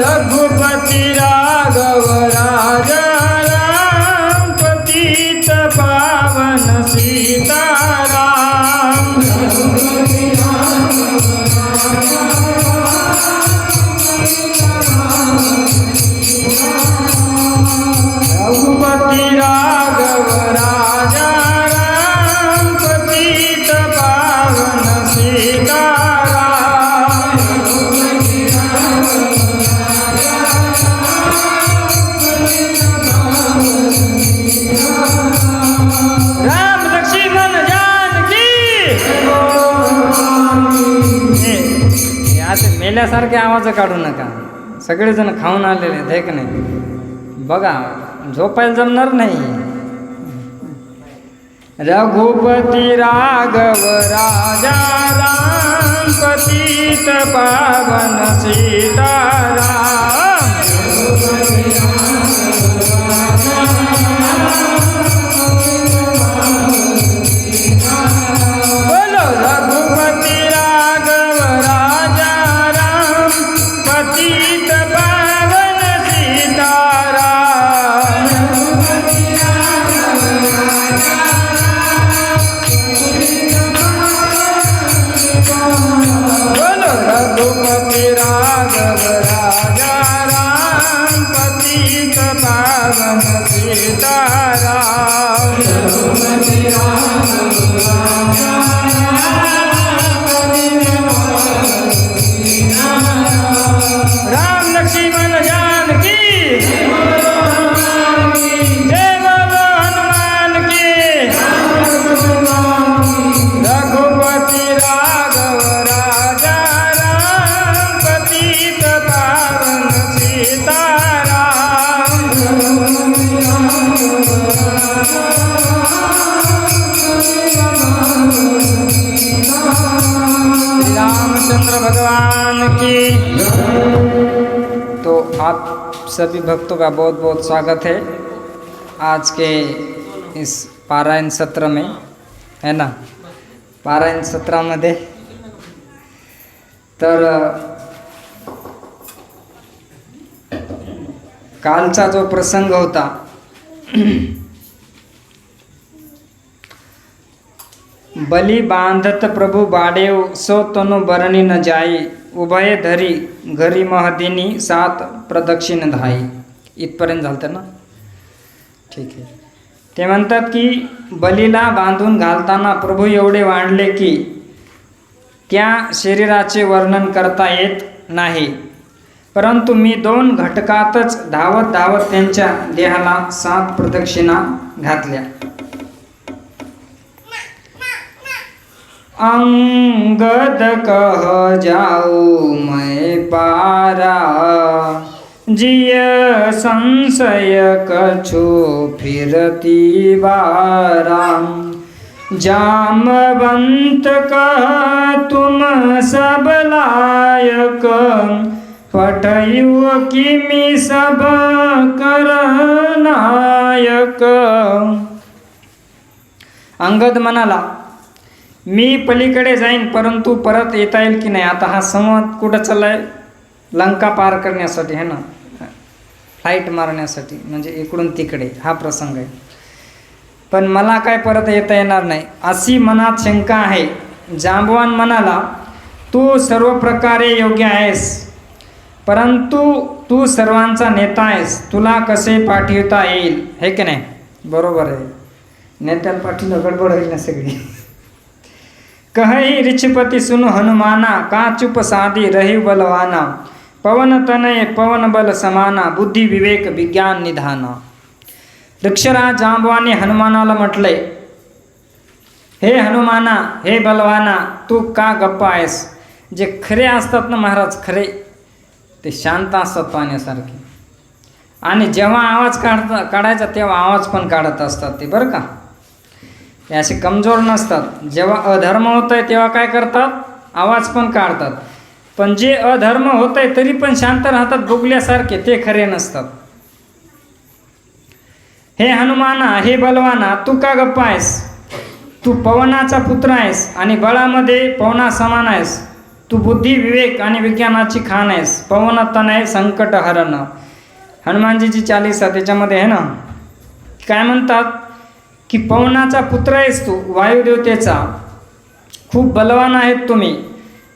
रघुपती राघव असे आवाज काढू नका. सगळेजण खाऊन आलेले आहेत हे नाही? बघा झोपायला जमणार नाही. रघुपती राघव राजा राम पतित पावन सीताराम. सभी भक्तों का बहुत बहुत स्वागत है। आज के इस पारायण सत्र में है ना? पारायण सत्रामध्ये तर कालचा जो प्रसंग होता बली बांधत प्रभू बाडेव सो तनु बरणी न जाई उभय धरी घरी महदिनी सात प्रदक्षिण धाई. इथपर्यंत झालं ना? ठीक आहे. ते म्हणतात की बलीला बांधून घालताना प्रभू एवढे वाढले की त्या शरीराचे वर्णन करता येत नाही. परंतु मी दोन घटकातच धावत धावत त्यांच्या देहाला सात प्रदक्षिणा घातल्या. अंगद कह जाऊ मैं पारा। जिय संशय कछु फिरती बारा। जामवंत कह तुम सब लायक। पठयु किमि सब कर नायक। अंगद म्हणाला मी पलीकडे जाईन परंतु परत येता येईल की नाही? आता हा संवाद कुठं चाललाय? लंका पार करण्यासाठी है ना? फ्लाईट मारण्यासाठी म्हणजे इकडून तिकडे हा प्रसंग आहे. पण मला काय परत येता येणार नाही. अशी मनात शंका आहे. जांबवान म्हणाला तू सर्व प्रकारे योग्य आहेस परंतु तू सर्वांचा नेता आहेस. तुला कसे पाठवता येईल? हे की नाही? बरोबर आहे. नेत्याला पाठवलं गडबड होईल ना सगळी. कहई रिछपति सुनु हनुमाना का चुप साधी रही बलवाना? पवन तनय पवन बल समाना बुद्धी विवेक विज्ञान निधाना। वृक्षराज जांबवाने हनुमानाला म्हटले हे हनुमाना हे बलवाना तू का गप्प आहेस? जे खरे असतात ना महाराज खरे ते शांत असतात पाण्यासारखे. आणि जेव्हा आवाज काढता काढायचा तेव्हा आवाज पण काढत असतात ते बरं का? ते असे कमजोर नसतात. जेव्हा अधर्म होत आहे तेव्हा काय करतात? आवाज पण काढतात. पण जे अधर्म होत आहे तरी पण शांत राहतात भुगल्यासारखे ते खरे नसतात. हे हनुमाना हे बलवाना तू का गप्पा आहेस? तू पवनाचा पुत्र आहेस आणि बळामध्ये पवना समान आहेस. तू बुद्धी विवेक आणि विज्ञानाची खाण आहेस. पवन आहे संकट हरण. हनुमानजीची चालीसा त्याच्यामध्ये आहे ना? काय म्हणतात? की पवनाचा पुत्र आहेस तू वायुदेवतेचा. खूप बलवान आहेत तुम्ही.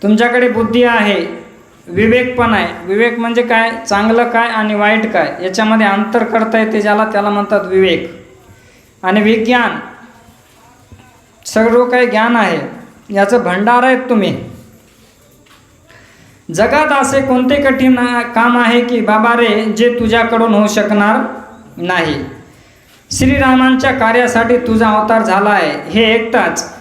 तुमच्याकडे बुद्धी आहे विवेक पण आहे. विवेक म्हणजे काय? चांगलं काय आणि वाईट काय? याच्यामध्ये अंतर करता येते ज्याला त्याला म्हणतात विवेक. आणि विज्ञान. सर्व काही ज्ञान आहे. याचं भंडार आहेत तुम्ही. जगात असे कोणते कठीण काम आहे की बाबा रे जे तुझ्याकडून होऊ शकणार नाही? श्रीरामांच्या कार्यासाठी तुझा अवतार झाला आहे. हे एकटाच.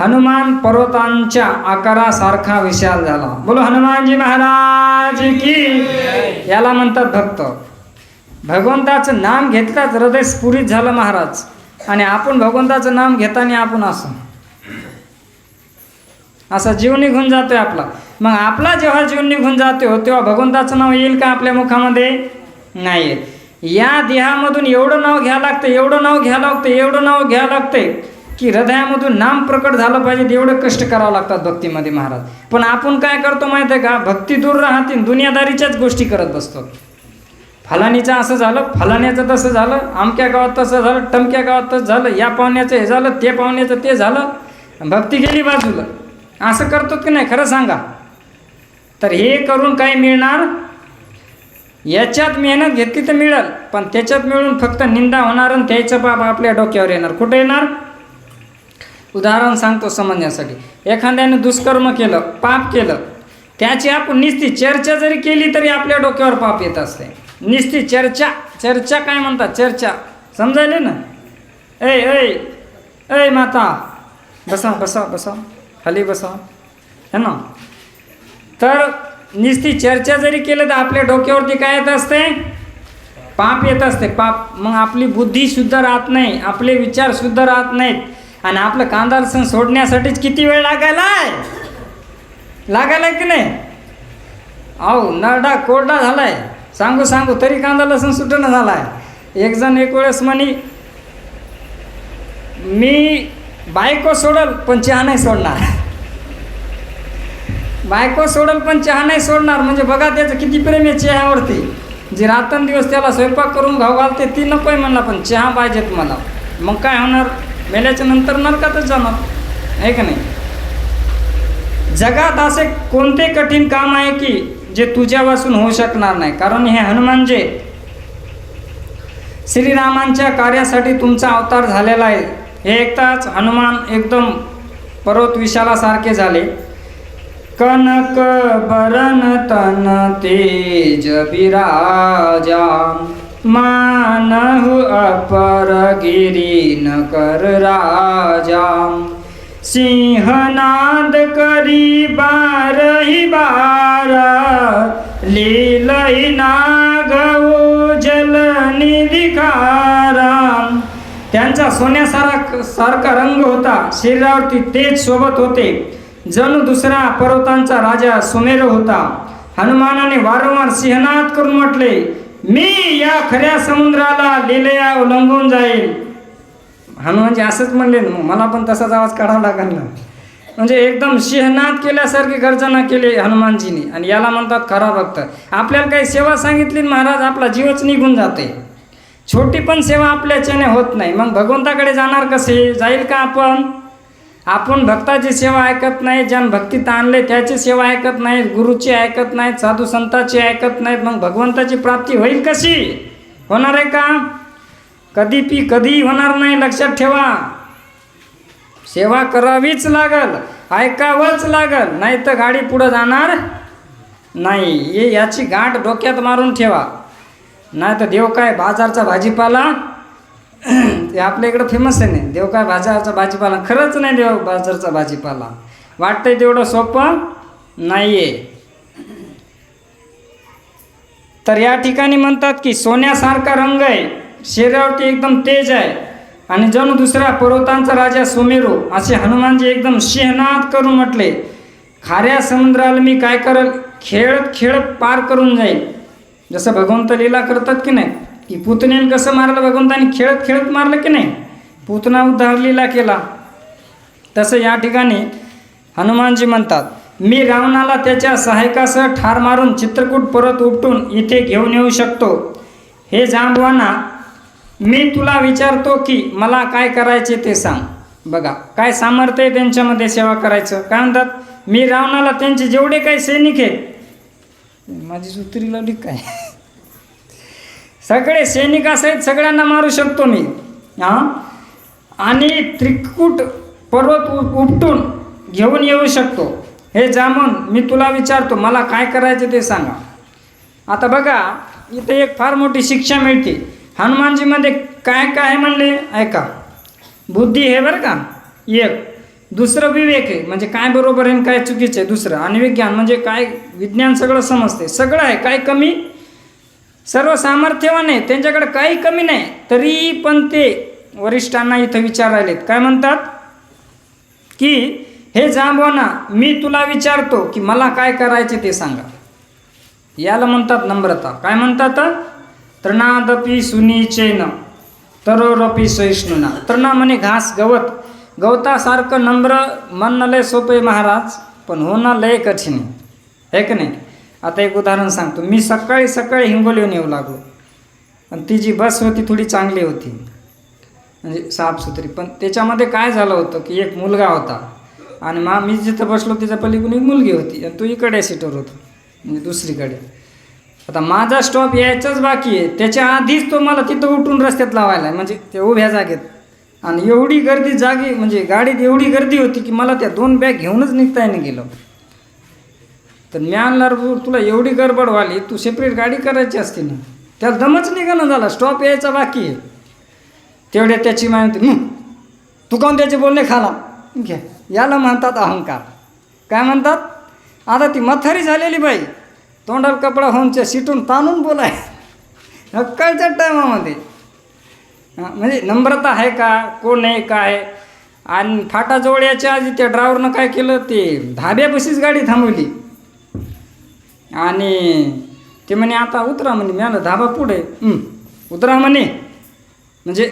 हनुमान पर्वतांच्या आकारासारखा विशाल झाला. बोलो हनुमानजी महाराज की याला म्हणतात भक्त. भगवंताचं नाम घेतलाच हृदय स्फुरित झालं महाराज. आणि आपण भगवंताचं नाम घेताना आपण असं. असा जीव निघून जातोय आपला. मग आपला जेव्हा जीव निघून जातो तेव्हा भगवंताचं नाव येईल का आपल्या मुखामध्ये? नाही येत या देहामधून एवढं नाव घ्यावं लागतं एवढं नाव घ्यावं लागतं एवढं नाव घ्यावं लागतंय की हृदयामधून नाम प्रकट झालं पाहिजे एवढं कष्ट करावं लागतात भक्तीमध्ये महाराज. पण आपण काय करतो माहिती आहे का? भक्ती दूर राहतील दुनियादारीच्याच गोष्टी करत बसतो. फलानीचं असं झालं फलाण्याचं तसं झालं आमक्या गावात तसं झालं टमक्या गावात तसं झालं या पाहुण्याचं हे झालं ते पाहुण्याचं ते झालं भक्ती गेली बाजूला. असं करतो की नाही? खरं सांगा. तर हे करून काय मिळणार? याच्यात मेहनत घेतली तर मिळेल पण त्याच्यात मिळून फक्त निंदा होणार आणि त्याचं पाप आपल्या डोक्यावर येणार. कुठे येणार? उदाहरण सांगतो समजण्यासाठी. एखाद्याने दुष्कर्म केलं पाप केलं त्याची आपण निस्ती चर्चा जरी केली तरी आपल्या डोक्यावर पाप येत असते. निस्ती चर्चा चर्चा काय म्हणतात? चर्चा. समजायले ना? ऐ ऐ ऐ माता. बसा बसा बसा. खाली बसा. है ना? तर नुसती चर्चा जरी केलं तर आपल्या डोक्यावरती काय येत असते पाप येत असते पाप मग आपली बुद्धी शुद्ध राहत नाही आपले विचार शुद्ध राहत नाहीत. आणि आपलं कांदा लसण सोडण्यासाठीच किती वेळ लागायला आहे लागायला की नाही? अहो नरडा कोरडा झालाय. सांगू सांगू तरी कांदा लसण सुटणं झालाय. एक जण एक वेळेस म्हणी मी बायको सोडल पण चहा नाही सोडणार. बायको सोडल पण चहा नाही सोडणार. म्हणजे बघा त्याचं किती प्रेम आहे चहावरती. जे रात्रंदिवस त्याला स्वयंपाक करून घाऊ घालते ती नको आहे म्हणला पण चहा पाहिजेत मला. मग काय होणार? मेल्याच्या नंतर नरकातच जाणार. आहे का नाही? जगात असे कोणते कठीण काम आहे की जे तुझ्यापासून होऊ शकणार नाही? कारण हे हनुमान जे श्रीरामांच्या कार्यासाठी तुमचा अवतार झालेला आहे. हे एकताच हनुमान एकदम पर्वत विशालासारखे झाले. कनक बरन तन तेज विराजा मानहु अपर गिरी न कर राजा सिंहनाद करी बारही बार। लीलही नागऊ जल निधिकाराम त्यांचा सोन्यासारा सारखा रंग होता. शरीरावरती तेज सोबत होते. जणू दुसरा पर्वतांचा राजा सुमेर होता. हनुमानाने वारंवार सिंहनाद करून म्हटले मी या खऱ्या समुद्राला लिलया ओलांघून जाईल. हनुमानजी असंच म्हणले ना मग मला पण तसाच आवाज काढावा लागेल ना. म्हणजे एकदम सिंहनाद केल्यासारखी गर्जना केली हनुमानजीने. आणि याला म्हणतात खरा भक्त. आपल्याला काही सेवा सांगितली महाराज आपला जीवच निघून जाते छोटी पण सेवा आपल्याच्याने होत नाही. मग भगवंताकडे जाणार कसे? जाईल का आपण? आपण भक्ताची सेवा ऐकत नाही ज्यानं भक्तीत आणले त्याची सेवा ऐकत नाहीत गुरुची ऐकत नाहीत साधू संतांची ऐकत नाहीत मग भगवंताची प्राप्ती होईल कशी? होणार आहे का? कधी पी कधी होणार नाही लक्षात ठेवा. सेवा करावीच लागल ऐकावंच लागल नाही तर गाडी पुढं जाणार नाही. हे याची गाठ डोक्यात मारून ठेवा. नाही तर देव काय बाजारचा भाजीपाला? ते आपल्या इकडं फेमस आहे नाही. देव काय बाजारचा भाजीपाला. खरंच नाही देव बाजारचा भाजीपाला. वाटतंय तेवढं सोपं नाही आहे तर या ठिकाणी म्हणतात की सोन्यासारखा रंग आहे. शरीरावरती एकदम तेज आहे. आणि जणू दुसरा पर्वतांचा राजा सुमेरू असे हनुमानजी एकदम शेहनाद करून म्हटले खाऱ्या समुद्राला मी काय करल? खेळत खेळत पार करून जाईल जसं भगवंत लीला करतात की नाही? की पुतण्याने कसं मारलं भगवंताने? खेळत खेळत मारलं की नाही? पुतना उद्धार लीला केला. तसं या ठिकाणी हनुमानजी म्हणतात मी रावणाला त्याच्या सहायकासह ठार मारून चित्रकूट परत उपटून इथे घेऊन येऊ शकतो. हे जांबवाना मी तुला विचारतो की मला काय करायचे ते सांग. बघा काय सामर्थ्य आहे त्यांच्यामध्ये सेवा करायचं? काय म्हणतात? मी रावणाला त्यांचे जेवढे काही सैनिक आहेत. माझी सुत्री लावली काय? सगळे सैनिक आहेत सगळ्यांना मारू शकतो मी. हां? आणि त्रिकूट पर्वत उ- उपटून घेऊन येऊ शकतो. हे जामून मी तुला विचारतो मला काय करायचे ते सांगा. आता बघा इथे एक फार मोठी शिक्षा मिळते. हनुमानजीमध्ये काय काय म्हणले? ऐका. बुद्धी हे बरं का? एक. दुसरं विवेक आहे. म्हणजे काय बरोबर आहे आणि काय चुकीचं आहे? दुसरं. आणि विज्ञान म्हणजे काय? विज्ञान सगळं समजते. सगळं आहे. काय कमी? सर्व सामर्थ्यवान आहे त्यांच्याकडे काही कमी नाही. तरी पण ते वरिष्ठांना इथं विचारायलेत काय म्हणतात? की हे जांबवाना मी तुला विचारतो की मला काय करायचे ते सांगा. याला म्हणतात नम्रता. काय म्हणतात? तृणादपी सुनीचेन तरोरपी सहिष्णुना. तृणा म्हणे घास गवत. गवतासारखं नम्र म्हणणं लय सोपे महाराज पण होणं लय कठीण आहे. का की नाही? आता एक उदाहरण सांगतो. मी सकाळी सकाळी हिंगोलीहून येऊ लागलो. आणि ती जी बस होती थोडी चांगली होती. म्हणजे साफसुथरी. पण त्याच्यामध्ये काय झालं होतं की एक मुलगा होता. आणि मा मी जिथं बसलो तिच्या पलीकडून एक मुलगी होती. आणि तो इकडे सीटवर होतो. म्हणजे दुसरीकडे. आता माझा स्टॉप यायचाच बाकी आहे. त्याच्या आधीच तो मला तिथं उठून रस्त्यात लावायला. आहे, म्हणजे त्या उभ्या जागेत. आणि एवढी गर्दी जागी म्हणजे गाडीत एवढी गर्दी होती की मला त्या दोन बॅग घेऊनच निघता येणं गेलं. तर मी आणणार तुला एवढी गडबड व्हाली तू सेपरेट गाडी करायची असते ना त्याला दमच निघाणं झाला स्टॉप यायचा बाकी आहे. तेवढ्या त्याची माहिती तू काऊन त्याचे बोलणे खाला? घ्या याला म्हणतात अहंकार. काय म्हणतात? आता ती मथारी झालेली बाई तोंडाला कपडा होऊन त्या सीटून ताणून बोलाय. सकाळच्या टायमामध्ये. म्हणजे नम्रता आहे का? कोण आहे काय? आणि फाटाजवळ याच्या आधी त्या ड्रायव्हरनं काय केलं? ते धाब्यापशीच गाडी थांबवली. आणि ते म्हणे आता उतरा म्हणे मी आलं धाबा पुढे. उतरा म्हणे. म्हणजे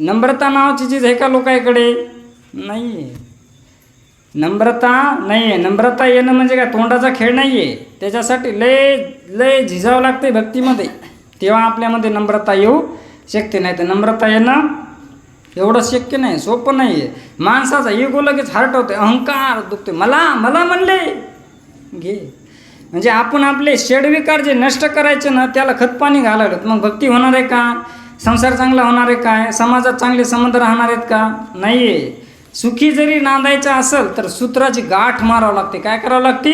नम्रता नावाची चीज आहे का लोकांकडे? नाही आहे नम्रता नाही आहे नम्रता येणं म्हणजे काय? तोंडाचा खेळ नाही आहे त्याच्यासाठी लय लय झिजावं लागते भक्तीमध्ये. तेव्हा आपल्यामध्ये नम्रता येऊ शकते नाही तर नम्रता येणं एवढं शक्य नाही सोपं नाही आहे माणसाचा इगो लगेच हार्ट होते अहंकार दुखते मला मला म्हणले. घे. म्हणजे आपण आपले षडविकार जे नष्ट करायचे ना त्याला खतपाणी घालावेत. मग भक्ती होणार आहे का? संसार चांगला होणार आहे काय? समाजात चांगले संबंध राहणार आहेत का? नाही आहे सुखी जरी नांदायचं असेल तर सूत्राची गाठ मारावं लागते. काय करावं लागते?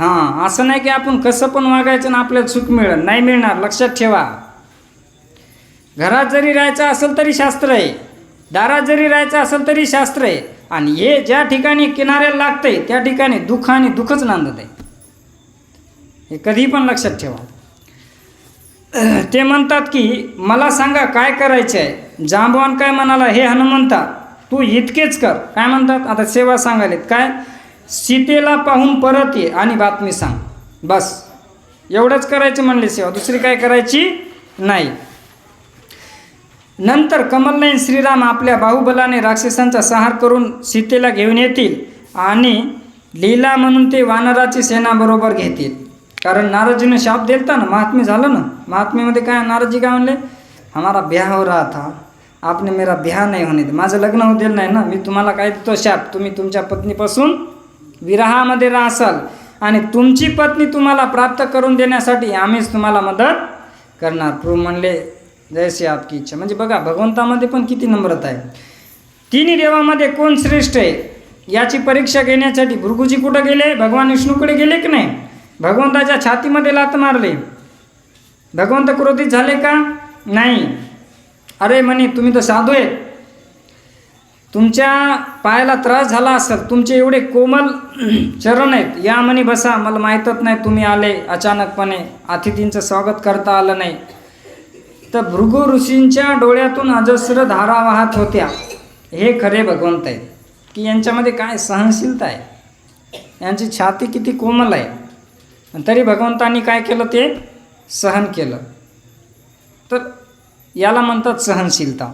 हां असं नाही की आपण कसं पण वागायचं ना आपल्याला सुख मिळेल. नाही मिळणार. लक्षात ठेवा. घरात जरी राहायचं असेल तरी शास्त्र आहे. दारात जरी राहायचं असेल तरी शास्त्र आहे. आणि हे ज्या ठिकाणी किनाऱ्याला लागतंय त्या ठिकाणी दुःख आणि दुःखच नांदत आहे हे कधी पण लक्षात ठेवा. ते म्हणतात की मला सांगा काय करायचं आहे जांबवान काय म्हणाला हे हनुमंता तू इतकेच कर. काय म्हणतात? आता सेवा सांगायलेत. काय? सीतेला पाहून परत ये आणि बातमी सांग. बस. एवढंच करायचं म्हणले सेवा. दुसरी काय करायची? नाही. नंतर कमलनयन श्रीराम आपल्या बाहुबलाने राक्षसांचा संहार करून सीतेला घेऊन येतील आणि लीला म्हणून ते वानराची सेनाबरोबर घेतील. कारण नारदजीने शाप दिलता ना महात्मे झालं ना. महात्मेमध्ये काय नारदजी काय म्हणले? हमारा ब्याह हो रहा था. आपने मेरा ब्याह नाही होणे माझं लग्न होऊ दिलं नाही ना. मी तुम्हाला काय देतो? शाप. तुम्ही तुमच्या पत्नीपासून विरहामध्ये राहसाल. आणि तुमची पत्नी तुम्हाला प्राप्त करून देण्यासाठी आम्हीच तुम्हाला मदत करणार. प्रभू म्हणले जयसे आपकी इच्छा. म्हणजे बघा भगवंतामध्ये पण किती नम्रता आहे. तिन्ही देवामध्ये कोण श्रेष्ठ आहे? याची परीक्षा घेण्यासाठी भृगुजी कुठं गेले? भगवान विष्णूकडे गेले की नाही? भगवंताच्या छातीमध्ये लात मारले. भगवंत क्रोधित झाले का? नाही. अरे म्हणे तुम्ही तर साधू आहे तुमच्या पायाला त्रास झाला असेल तुमचे एवढे कोमल चरण आहेत. या म्हणे बसा मला माहीतच नाही तुम्ही आले अचानकपणे. अतिथींचं स्वागत करता आलं नाही. तर भृगु ऋषींच्या डोळ्यातून अजस्र धारा वाहत होत्या. हे खरे भगवंत आहेत. की यांच्यामध्ये काय सहनशीलता आहे? यांची छाती किती कोमल आहे? तरी भगवंतांनी काय केलं ते? सहन केलं. तर याला म्हणतात सहनशीलता.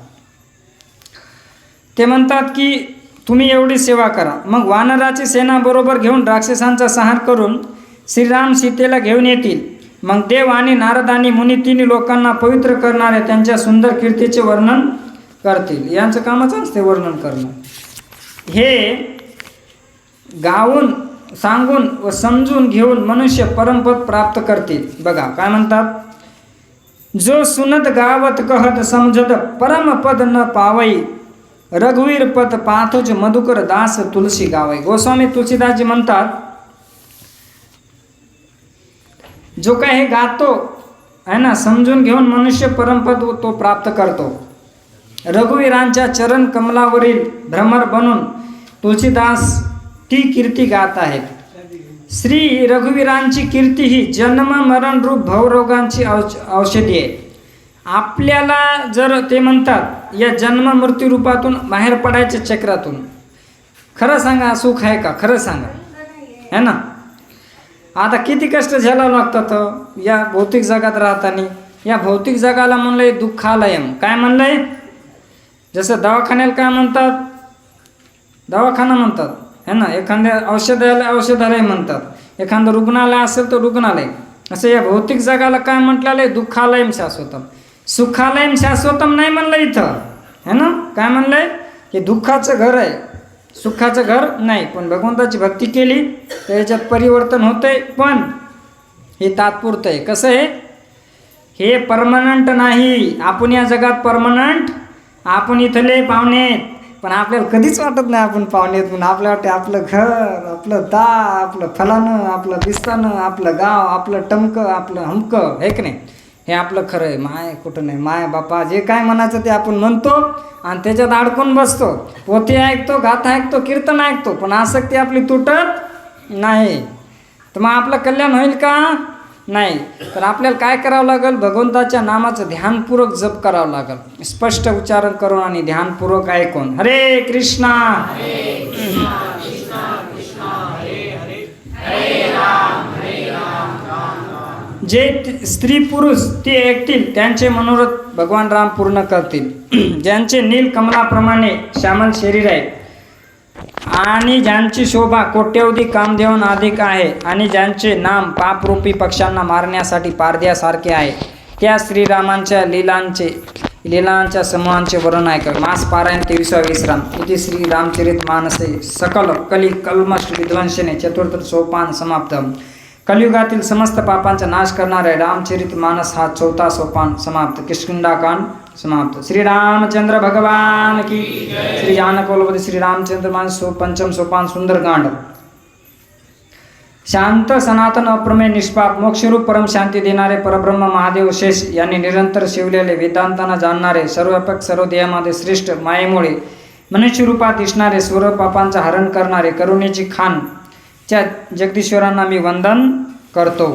ते म्हणतात की तुम्ही एवढी सेवा करा. मग वानराची सेना बरोबर घेऊन राक्षसांचा संहार करून श्रीराम सीतेला घेऊन येतील. मग देव आणि नारद आणि मुनी तिन्ही लोकांना पवित्र करणारे त्यांच्या सुंदर कीर्तीचे वर्णन करतील. यांचं कामच असते वर्णन करणं. हे गाऊन सांगून व समजून घेऊन मनुष्य परमपद प्राप्त करतील. बघा काय म्हणतात? जो सुनत गावत कहत समजत परमपद न पावई रघुवीर पद पाथोज मधुकर दास तुलसी गावई. गोस्वामी तुलसीदासजी म्हणतात जो काय हे गातो आहे ना समजून घेऊन मनुष्य परमपद तो प्राप्त करतो. रघुवीरांच्या चरण कमलावरील भ्रमर बनून तुलसीदास ती कीर्ती गात आहेत. श्री रघुवीरांची कीर्ती ही जन्म मरण रूप भवरोगांची औष औषधी आहे. आपल्याला जर ते म्हणतात या जन्म मृत्यू रूपातून बाहेर पडायच्या चक्रातून. खरं सांगा सुख आहे का? खरं सांगा. है ना? आता किती कष्ट झेलावं लागतात हो, या भौतिक जगात राहताना. या भौतिक जगाला म्हणलंय दुःखालयम काय म्हणलंय? जसं दवाखान्याला काय म्हणतात? दवाखाना म्हणतात. है ना? एखाद्या औषधालय औषधालय म्हणतात. एखादं रुग्णालय असेल तर रुग्णालय. असं या भौतिक जगाला काय म्हटलेलं आहे? दुःखालयम शाश्वतम. सुखालयम शाश्वतम नाही म्हणलं इथं. है ना? काय म्हणलंय? हे दुःखाचं घर आहे. सुखाचं घर नाही पण भगवंताची भक्ती केली तर याच्यात परिवर्तन होतंय. पण हे तात्पुरतं आहे. कसं आहे? हे परमनंट नाही. आपण या जगात परमनंट आपण इथले पाहुणे पण आपल्याला कधीच वाटत नाही आपण पाहुणे आहेत म्हणून. आपल्या वाटते आपलं घर आपलं दा आपलं फलानं आपलं बिस्तानं आपलं गाव आपलं टमकं आपलं हमकं हे की नाही? हे आपलं खरं आहे. माय कुठं नाही. माय बापा जे काय म्हणायचं ते आपण म्हणतो आणि त्याच्यात अडकून बसतो. पोथी ऐकतो गाथा ऐकतो कीर्तन ऐकतो. पण आसक्ती आपली तुटत नाही. तर मग आपलं कल्याण होईल का? नाही. तर आपल्याला काय करावं लागेल? भगवंताच्या नामाचं ध्यानपूर्वक जप करावं लागेल. स्पष्ट उच्चारण करून आणि ध्यानपूर्वक ऐकून. हरे कृष्णा! जे स्त्री पुरुष ते ऐकतील त्यांचे मनोरथ भगवान राम पूर्ण करतील. ज्यांचे नील कमलाप्रमाणे श्यामल शरीर आहे आणि ज्यांची शोभा कोट्यवधी कामदेवन अधिक आहे आणि ज्यांचे नाम पापरूपी पक्ष्यांना मारण्यासाठी पारद्यासारखे आहे त्या श्रीरामांच्या लीलांचे लीलांच्या समूहांचे वर्णन ऐका. मास पारायण तेविसा विश्राम इथे श्री रामचरित मानसे. सकल कली कल्मश विध्वंसने. चतुर्थ सोपान समाप्त. कलियुगातील समस्त पापांचा नाश करणारे रामचरित मानस हा चौथा सोपान समाप्त. किष्किंडाकांड समाप्त। श्री रामचंद्र भगवान की श्री जानकोलपती श्री रामचंद्र मान सो पंचम सोपान सुंदरकांड शांत सनातन अप्रमेय निष्पाप मोक्षरूप परम शांती देणारे परब्रह्म महादेव शेष यांनी निरंतर शिवलेले वेदांतांना जाणणारे सर्वपक सर्व देहामध्ये श्रेष्ठ मायेमुळे मनुष्य रूपात दिसणारे स्वर पापांचं हरण करणारे करुणेची खान च्या जगदीश्वरांना मी वंदन करतो.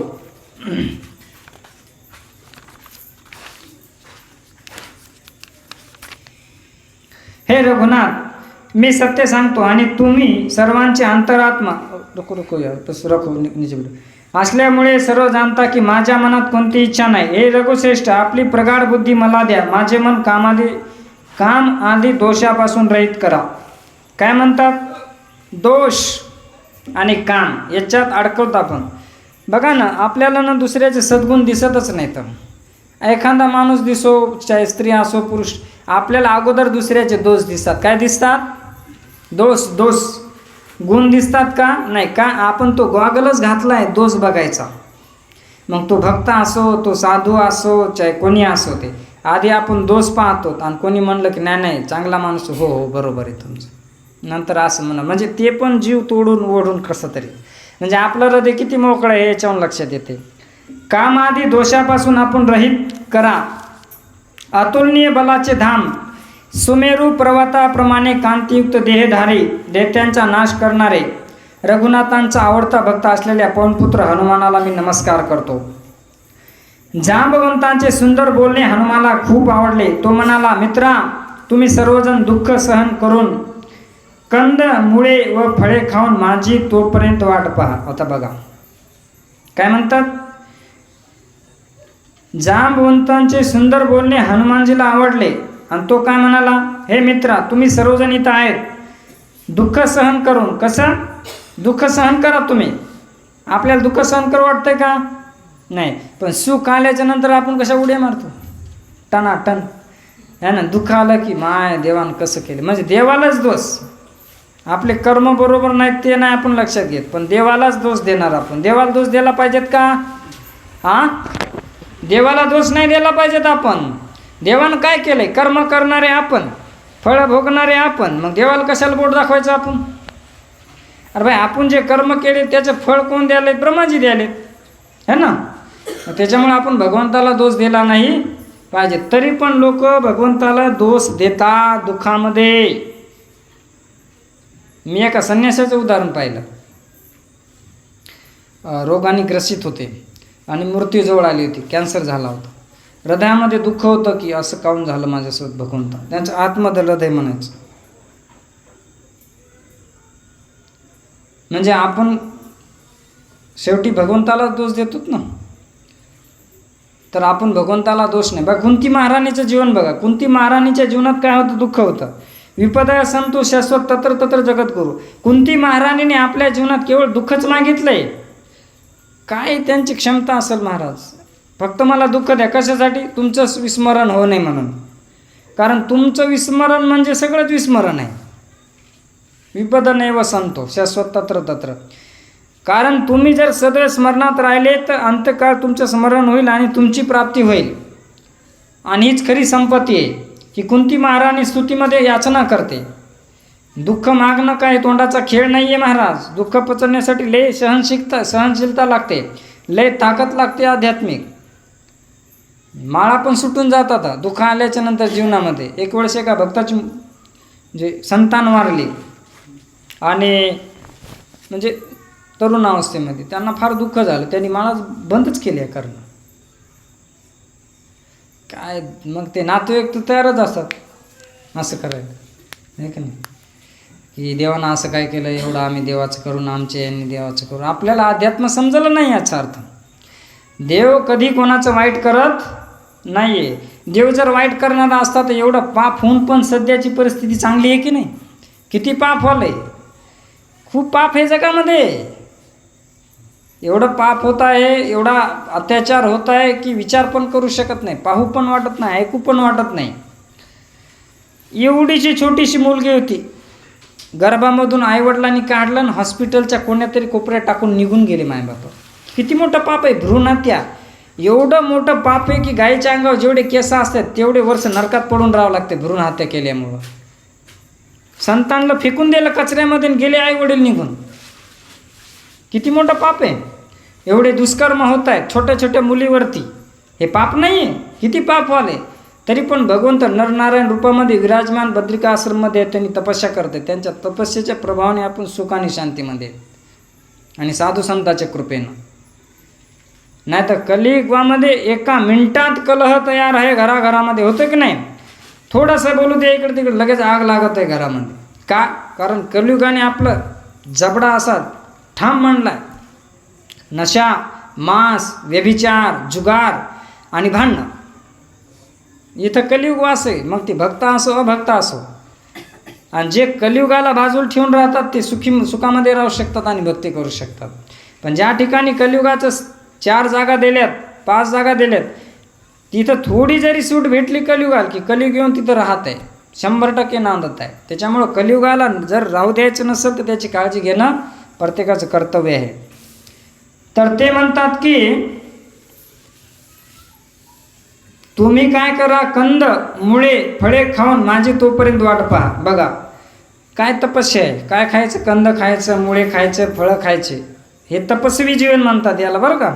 हे रघुनाथ मी सत्य सांगतो आणि तुम्ही सर्वांचे अंतरात्मा रखो रखो या बस रखो. असल्यामुळे सर्व जाणता की माझ्या मनात कोणती इच्छा नाही. हे रघुश्रेष्ठ आपली प्रगाढ बुद्धी मला द्या. माझे मन कामादी काम आदी दोषापासून रहित करा. काय म्हणतात? दोष आणि काम याच्यात अडकवतो आपण. बघा ना आपल्याला ना दुसऱ्याचे सद्गुण दिसतच नाही तर एखादा माणूस दिसो चाहे स्त्री असो पुरुष आपल्याला अगोदर दुसऱ्याचे दोष दिसतात. काय दिसतात? दोष दोष. गुण दिसतात का? नाही. का आपण तो गॉगलच घातला आहे दोष बघायचा. मग तो भक्त असो तो साधू असो चाहे कोणी असो ते आधी आपण दोष पाहतो आणि कोणी म्हणलं की नाही नाही चांगला माणूस हो हो बरोबर आहे तुमचं. नंतर असं म्हणा. म्हणजे ते पण जीव तोडून ओढून कसं तरी. म्हणजे आपलं हृदय किती मोकळं आहे याच्यावर लक्षात येते. कामादी दोषापासून आपण रहित करा. अतुलनीय बलाचे धाम. सुमेरू पर्वताप्रमाणे कांतीयुक्त देहधारी देत्यांचा नाश करणारे रघुनाथांचा आवडता भक्त असलेल्या पवनपुत्र हनुमानाला मी नमस्कार करतो. जांबवंतांचे सुंदर बोलणे हनुमाला खूप आवडले. तो म्हणाला मित्रा तुम्ही सर्वजण दुःख सहन करून कंद मुळे व फळे खाऊन माझी तोपर्यंत वाट पहा. आता बघा. काय म्हणतात? जांबवंतांचे सुंदर बोलणे हनुमानजीला आवडले. आणि तो काय म्हणाला हे मित्रा तुम्ही सर्वजण इथं आहेत. दुःख सहन करून. कसं? दुःख सहन करा तुम्ही. आपल्याला दुःख सहन करू वाटतंय का? नाही पण सुख आल्याच्यानंतर आपण कशा उड्या मारतो? टनाटन. है ना दुःख आलं की माय देवानं कसं केलं? म्हणजे देवालाच दोष. आपले कर्म बरोबर नाहीत ते नाही आपण लक्षात घेत. पण देवालाच दोष देणार आपण. देवाला दोष द्यायला पाहिजेत का? हां देवाला दोष नाही दिला पाहिजेत आपण. देवानं काय केलंय? कर्म करणारे आपण. फळं भोगणारे आपण. मग देवाला कशाला बोट दाखवायचं आपण? अरे भाई आपण जे कर्म केले त्याचं फळ कोण द्यायला? ब्रह्माजी द्यायले. है ना? त्याच्यामुळे आपण भगवंताला दोष दिला नाही पाहिजे. तरी पण लोक भगवंताला दोष देतात दुःखामध्ये. मी एका संन्यासाचं उदाहरण पाहिलं. रोगाने ग्रसित होते. आणि मृत्यूजवळ आली होती. कॅन्सर झाला होता. हृदयामध्ये दुःख होतं की असं काऊन झालं माझ्यासोबत भगवंता त्यांचं आतमध्ये हृदय म्हणायचं. म्हणजे आपण शेवटी भगवंताला दोष देतोच ना? तर आपण भगवंताला दोष नाही. बघा कुंती महाराणीचं जीवन बघा. कुंती महाराणीच्या जीवनात काय होतं? दुःख होतं. विपदा संतो शाश्वत तत्र तत्र जगत करू कुंती महाराणीने आपल्या जीवनात केवळ दुःखच मागितलंय. काय त्यांची क्षमता असेल महाराज? फक्त मला दुःख द्या. कशासाठी? तुमचं विस्मरण होऊ नये म्हणून. कारण तुमचं विस्मरण म्हणजे सगळंच विस्मरण आहे. विपद नैव संतो शाश्वत तत्र तत्र. कारण तुम्ही जर सदैव स्मरणात राहिले तर अंतकाळ तुमचं स्मरण होईल आणि तुमची प्राप्ती होईल. आणि हीच खरी संपत्ती आहे की कुंती महाराणी स्तुतीमध्ये याचना करते. दुःख मागणं काय? तोंडाचा खेळ नाही आहे महाराज. दुःख पचवण्यासाठी लय सहनशीलता सहनशीलता लागते. लय ताकद लागते आध्यात्मिक. माळा पण सुटून जातात दुःख आल्याच्यानंतर जीवनामध्ये. एक वेळेस एका भक्ताची जे संतान वारली. आणि म्हणजे तरुण अवस्थेमध्ये त्यांना फार दुःख झालं. त्यांनी माळा बंदच केली आहे करणं. काय? मग ते नातेवाईक तर तयारच असतात. असं करायला. नाही का नाही? की देवानं असं काय केलं एवढं आम्ही देवाचं करून आमचे यांनी देवाचं करू. आपल्याला अध्यात्म समजलं नाही याचा अर्थ. देव कधी कोणाचं वाईट करत नाही आहे देव जर वाईट करणारा असता तर एवढं पाप होऊन पण सध्याची परिस्थिती चांगली आहे की नाही? किती पाप होलंय खूप पाप आहे जगामध्ये. एवढं पाप होत आहे एवढा अत्याचार होत आहे की विचार पण करू शकत नाही पाहू पण वाटत नाही ऐकू पण वाटत नाही. एवढीशी छोटीशी मुलगी होती. गर्भामधून आईवडिलांनी काढलं आणि हॉस्पिटलच्या कोण्यातरी कोपऱ्यात टाकून निघून गेले मायबाप. किती मोठं पाप आहे भ्रूणहत्या एवढं मोठं पाप आहे की गायीच्या अंगावर जेवढे केस असतात तेवढे वर्ष नरकात पडून राहावं लागते भ्रूण हत्या केल्यामुळं. संतांना फेकून दिलं कचऱ्यामध्ये गेले आई वडील निघून. किती मोठं पाप आहे. एवढे दुष्कर्म होत आहेत छोट्या छोट्या मुलीवरती. हे पाप नाही आहे किती पाप वाले तरी पण भगवंत नरनारायण रूपामध्ये विराजमान बद्रिका आश्रममध्ये त्यांनी तपस्या करते त्यांच्या तपस्येच्या प्रभावाने आपण सुख आणि शांतीमध्ये आणि साधू संताच्या कृपेनं. नाही तर कलियुगामध्ये एका मिनिटात कलह तयार आहे घराघरामध्ये. होतं की नाही? थोडंसं बोलू दे इकडे तिकडे लगेच आग लागत आहे घरामध्ये. का? कारण कलियुगाने आपलं जबडा असा ठाम मांडला नशा मांस व्यभिचार जुगार आणि भांडणं. इथं कलियुग आहे. मग ते भक्त असो अभक्त असो. आणि जे कलियुगाला बाजूला ठेवून राहतात ते सुखी सुखामध्ये राहू शकतात आणि भक्ती करू शकतात. पण ज्या ठिकाणी कलियुगाचं चार जागा दिल्यात पाच जागा दिल्यात तिथं थोडी जरी सूट भेटली कलियुगाला की कलियुग येऊन तिथं राहत आहे. शंभर टक्के नांदत आहे. त्याच्यामुळं कलियुगाला जर राहू द्यायचं नसेल तर त्याची काळजी घेणं प्रत्येकाचं कर्तव्य आहे. तर ते म्हणतात की तुम्ही काय करा कंद मुळे फळे खाऊन माझी तोपर्यंत वाट पहा. बघा काय तपस्या आहे? काय खायचं? कंद खायचं मुळे खायचं फळं खायचे. हे तपस्वी जीवन म्हणतात याला बरं का?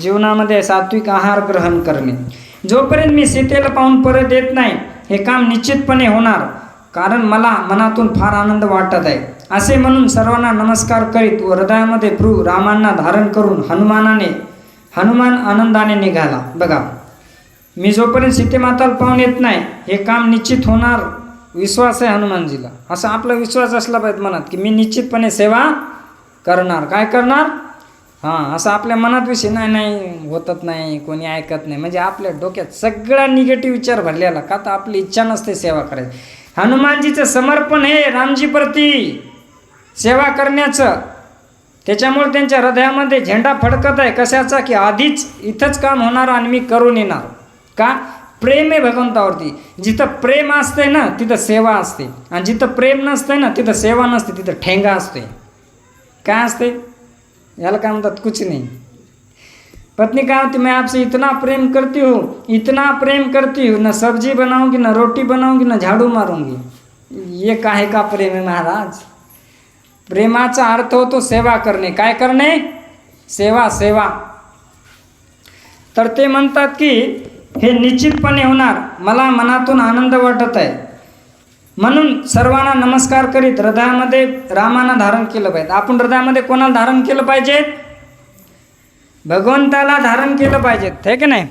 जीवनामध्ये सात्विक आहार ग्रहण करणे. जोपर्यंत मी सीतेला पाहून परत येत नाही हे काम निश्चितपणे होणार. कारण मला मनातून फार आनंद वाटत आहे. असे म्हणून सर्वांना नमस्कार करीत व हृदयामध्ये भ्रू रामांना धारण करून हनुमानाने हनुमान आनंदाने निघाला. बघा मी जोपर्यंत सीतेमाताला पाहून येत नाही हे काम निश्चित होणार. विश्वास आहे हनुमानजीला. असा आपला विश्वास असला पाहिजे मनात की मी निश्चितपणे सेवा करणार. काय करणार? हां असं आपल्या मनात विषय नाही नाही होतच नाही कोणी ऐकत नाही. म्हणजे आपल्या डोक्यात सगळा निगेटिव्ह विचार भरलेला. का तर आपली इच्छा नसते सेवा करायची. हनुमानजीचं समर्पण हे रामजीप्रती सेवा करण्याचं. त्याच्यामुळे त्यांच्या हृदयामध्ये झेंडा फडकत आहे. कशाचा? की आधीच इथंच काम होणार आणि मी करून येणार. का? प्रेम आहे भगवंतावरती. जिथं प्रेम असते ना तिथं सेवा असते. आणि जिथं प्रेम नसते ना तिथं सेवा नसते तिथं ठेंगा असते काय असते याला काय म्हणतात? कुछ नाही. पत्नी काय होती मैं आपसे इतना प्रेम करती हूँ इतना प्रेम करती हूँ न सब्जी बनाऊंगी ना रोटी बनाऊंगी ना झाड़ू मारूंगी. ये काहे का प्रेम है महाराज? प्रेमाचा अर्थ होतो सेवा करणे. काय करणे? सेवा सेवा. तर ते म्हणतात की हे निश्चितपणे होणार मला मनातून आनंद वाटत आहे. म्हणून सर्वांना नमस्कार करीत हृदयामध्ये रामाना धारण केलं पाहिजे. आपण हृदयामध्ये कोणाला धारण केलं पाहिजे? भगवंताला धारण केलं पाहिजे हे की नाही?